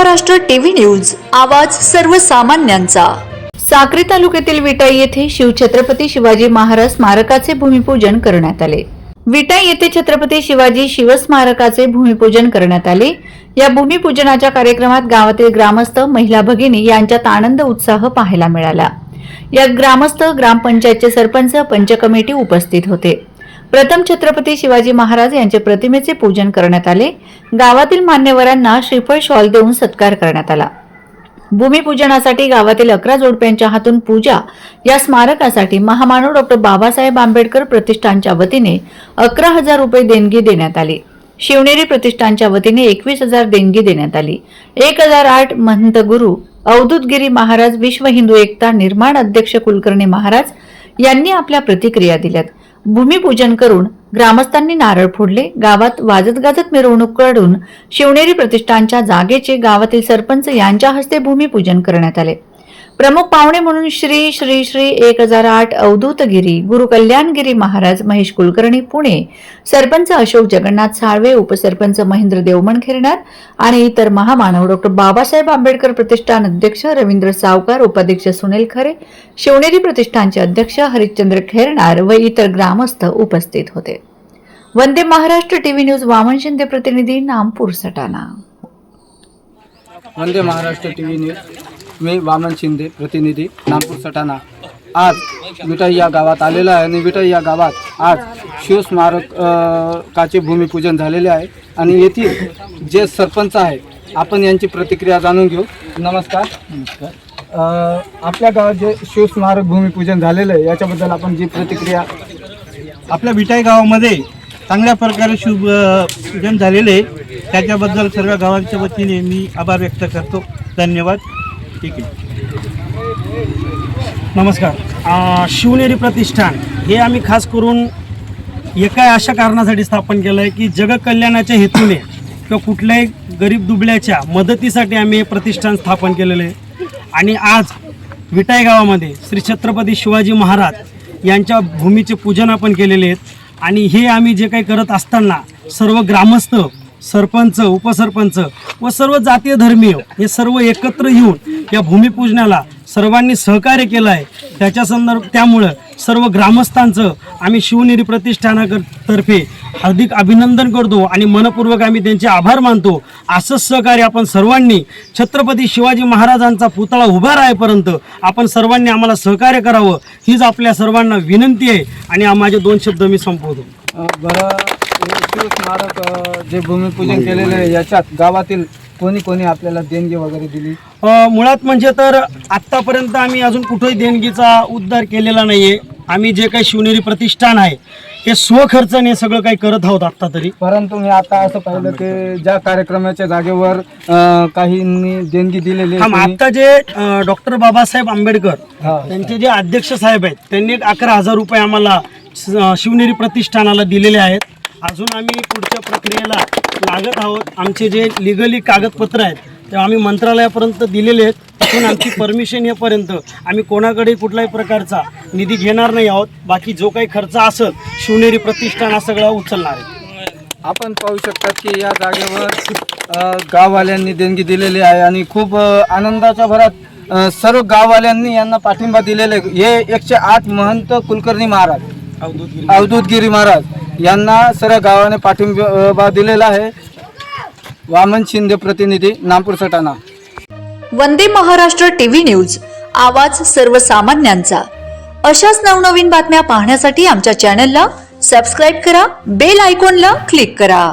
Maharashtra TV news आवाज सर्वसामान्यांचा. साक्री तालुक्यातील विटाई येथे शिवछत्रपती शिवाजी महाराज स्मारकाचे भूमिपूजन करण्यात आले. विटाई येथे छत्रपती शिवाजी शिवस्मारकाचे भूमिपूजन करण्यात आले. या भूमिपूजनाच्या कार्यक्रमात गावातील ग्रामस्थ महिला भगिनी यांच्यात आनंद उत्साह पाहायला मिळाला. या ग्रामस्थ ग्रामपंचायतचे सरपंच पंच कमिटी उपस्थित होते. प्रथम छत्रपती शिवाजी महाराज यांचे प्रतिमेचे पूजन करण्यात आले. गावातील मान्यवरांना श्रीफळ शॉल देऊन सत्कार करण्यात आला. भूमिपूजनासाठी गावातील अकरा जोडप्यांच्या हातून पूजा या स्मारकासाठी महामानव डॉक्टर बाबासाहेब आंबेडकर प्रतिष्ठानच्या वतीने अकरा हजार रुपये देणगी देण्यात आली. शिवनेरी प्रतिष्ठानच्या वतीने एकवीस हजार देणगी देण्यात आली. एक हजार आठ महंत गुरु अवधूतगिरी महाराज विश्व हिंदू एकता निर्माण अध्यक्ष कुलकर्णी महाराज यांनी आपल्या प्रतिक्रिया दिल्यात. भूमिपूजन करून ग्रामस्थांनी नारळ फोडले गावात वाजत गाजत मिरवणूक काढून शिवनेरी प्रतिष्ठानच्या जागेचे गावातील सरपंच यांच्या हस्ते भूमिपूजन करण्यात आले. प्रमुख पाहुणे म्हणून श्री श्री श्री एक हजार आठ अवधूतगिरी गुरु कल्याणगिरी महाराज महेश कुलकर्णी पुणे. सरपंच अशोक जगन्नाथ साळवे उपसरपंच महेंद्र देवमण खिरणार आणि इतर महामानव डॉक्टर बाबासाहेब आंबेडकर प्रतिष्ठान अध्यक्ष रवींद्र सावकार उपाध्यक्ष सुनील खरे शिवनेरी प्रतिष्ठानचे अध्यक्ष हरिश्चंद्र खेरणार व इतर ग्रामस्थ उपस्थित होते. वंदे महाराष्ट्र टीव्ही न्यूज वामन शिंदे प्रतिनिधी Nampur Satana. Vande Maharashtra TV news. मी वामन शिंदे प्रतिनिधी नागपूर सटाणा. आज विटाई या गावात आलेलो आहे आणि विटाई या गावात आज शिवस्मारक काचे भूमिपूजन झालेले आहे. आणि येथील जे सरपंच आहे आपण यांची प्रतिक्रिया जाणून घेऊ. नमस्कार. आपल्या गावात जे शिवस्मारक भूमिपूजन झालेलं आहे याच्याबद्दल आपण जी प्रतिक्रिया आपल्या विटाई गावामध्ये चांगल्या प्रकारे शुभ पूजन झालेले आहे. त्याच्याबद्दल सर्व गावांच्या वतीने मी आभार व्यक्त करतो. धन्यवाद. ठीक आहे. नमस्कार. शिवनेरी प्रतिष्ठान हे आम्ही खास करून एका अशा कारणासाठी स्थापन केलं आहे की जगकल्याणाच्या हेतूने किंवा कुठल्याही गरीब दुबळ्याच्या मदतीसाठी आम्ही हे प्रतिष्ठान स्थापन केलेलं आहे. आणि आज विटाई गावामध्ये श्री छत्रपती शिवाजी महाराज यांच्या भूमीचे पूजन आपण केलेले आहेत. आणि हे आम्ही जे काही करत असताना सर्व ग्रामस्थ सरपंच उपसरपंच व सर्व जातीय धर्मीय हे सर्व एकत्र येऊन या भूमिपूजनाला सर्वांनी सहकार्य केलं आहे त्याच्या संदर्भ त्यामुळं सर्व ग्रामस्थांचं आम्ही शिवनेरी प्रतिष्ठानातर्फे हार्दिक अभिनंदन करतो आणि मनपूर्वक आम्ही त्यांचे आभार मानतो. असंच सहकार्य आपण सर्वांनी छत्रपती शिवाजी महाराजांचा पुतळा उभा राहेपर्यंत आपण सर्वांनी आम्हाला सहकार्य करावं हीच आपल्या सर्वांना विनंती आहे आणि माझे दोन शब्द मी संपवतो. बरं. शिवस्मारक अ, जे भूमिपूजन केलेलं आहे याच्यात गावातील कोणी कोणी आपल्याला देणगी वगैरे दिली? अ, मुळात म्हणजे तर आत्तापर्यंत आम्ही अजून कुठेही देणगीचा उद्धार केलेला नाही आहे आम्ही जे काही शिवनेरी प्रतिष्ठान आहे हे स्वखर्चाने सगळं काही करत आहोत आत्ता तरी. परंतु मी आता असं पाहिलं की ज्या कार्यक्रमाच्या जागेवर अ, काहींनी देणगी दिलेली आहे, हा कोणी- आता जे डॉक्टर बाबासाहेब आंबेडकर हा. त्यांचे जे अध्यक्ष साहेब आहेत त्यांनी एक अकरा हजार रुपये आम्हाला स- शिवनेरी प्रतिष्ठानाला दिलेले आहेत. अजून आम्ही पुढच्या प्रक्रियेला लागत आहोत. आमचे जे लिगली कागदपत्र आहेत ते आम्ही मंत्रालयापर्यंत दिलेले आहेत. तिथून आमची परमिशन येपर्यंत आम्ही कोणाकडे कुठल्याही प्रकारचा निधी घेणार नाही आहोत. बाकी जो काही खर्च असेल शिवनेरी प्रतिष्ठान हा सगळा उचलणार आहे. आपण पाहू शकतात की या जागेवर गाववाल्यांनी देणगी दिलेली आहे आणि खूप आनंदाच्या भरात सर्व गाववाल्यांनी यांना पाठिंबा दिलेले आहे. हे एकशे आठ महंत कुलकर्णी महाराज. अवधूतगिरी महाराज. यांना सर्व गावाने पाठिंबा दिलेला आहे. वामन शिंदे प्रतिनिधी नागपूर सटाणा. वंदे महाराष्ट्र टीव्ही न्यूज आवाज सर्वसामान्यांचा. अशाच नवनवीन बातम्या पाहण्यासाठी आमच्या चॅनलला सबस्क्राईब करा बेल आयकॉनला क्लिक करा.